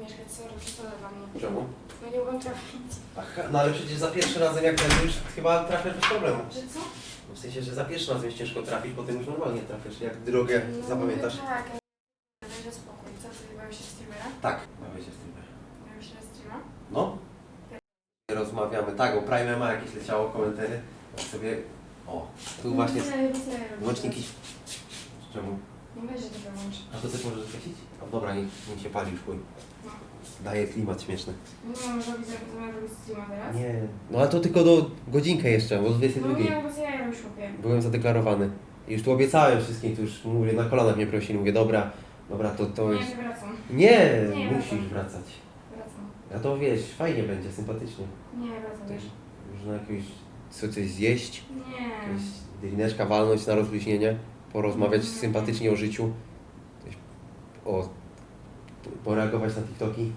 mieszkać, dla mnie. Czemu? No nie mogłam trafić. Aha, no ale przecież za pierwszy razem jak już chyba trafiasz bez problemu. Że co? W sensie, że za pierwszy razem jest ciężko trafić, potem już normalnie trafiasz, jak drogę No, zapamiętasz. No, tak, ale dajże spokój. Co, ty bawisz się w streamera? Tak. Bawię się w streamer. Bawisz się w streama? No. Rozmawiamy. Tak, o Prime ma jakieś leciało komentary. Tak sobie... O, tu właśnie... Nie, nie, nie, Włączniki... Czemu? Nie że to A to też możesz świecić? O, dobra, niech, niech się pali już chuj. No. Daje klimat śmieszny. Nie mam robić, zamiast robić streama teraz? Nie. No ale to tylko do godzinkę jeszcze, bo do No 22. nie, bo co ja już łupię. Byłem zadeklarowany. I już tu obiecałem wszystkim, tu już mówię, na kolanach mnie prosili, mówię, dobra, dobra, to, to Nie, jest... nie wracam. Nie, Nie, musisz wracam. wracać. Wracam. A to wiesz, fajnie będzie, sympatycznie. Nie, wracam Też już. można jakieś, co, coś zjeść, Nie. jakieś drineczka walnąć na rozluźnienie, porozmawiać sympatycznie o życiu, coś, o, poreagować na TikToki.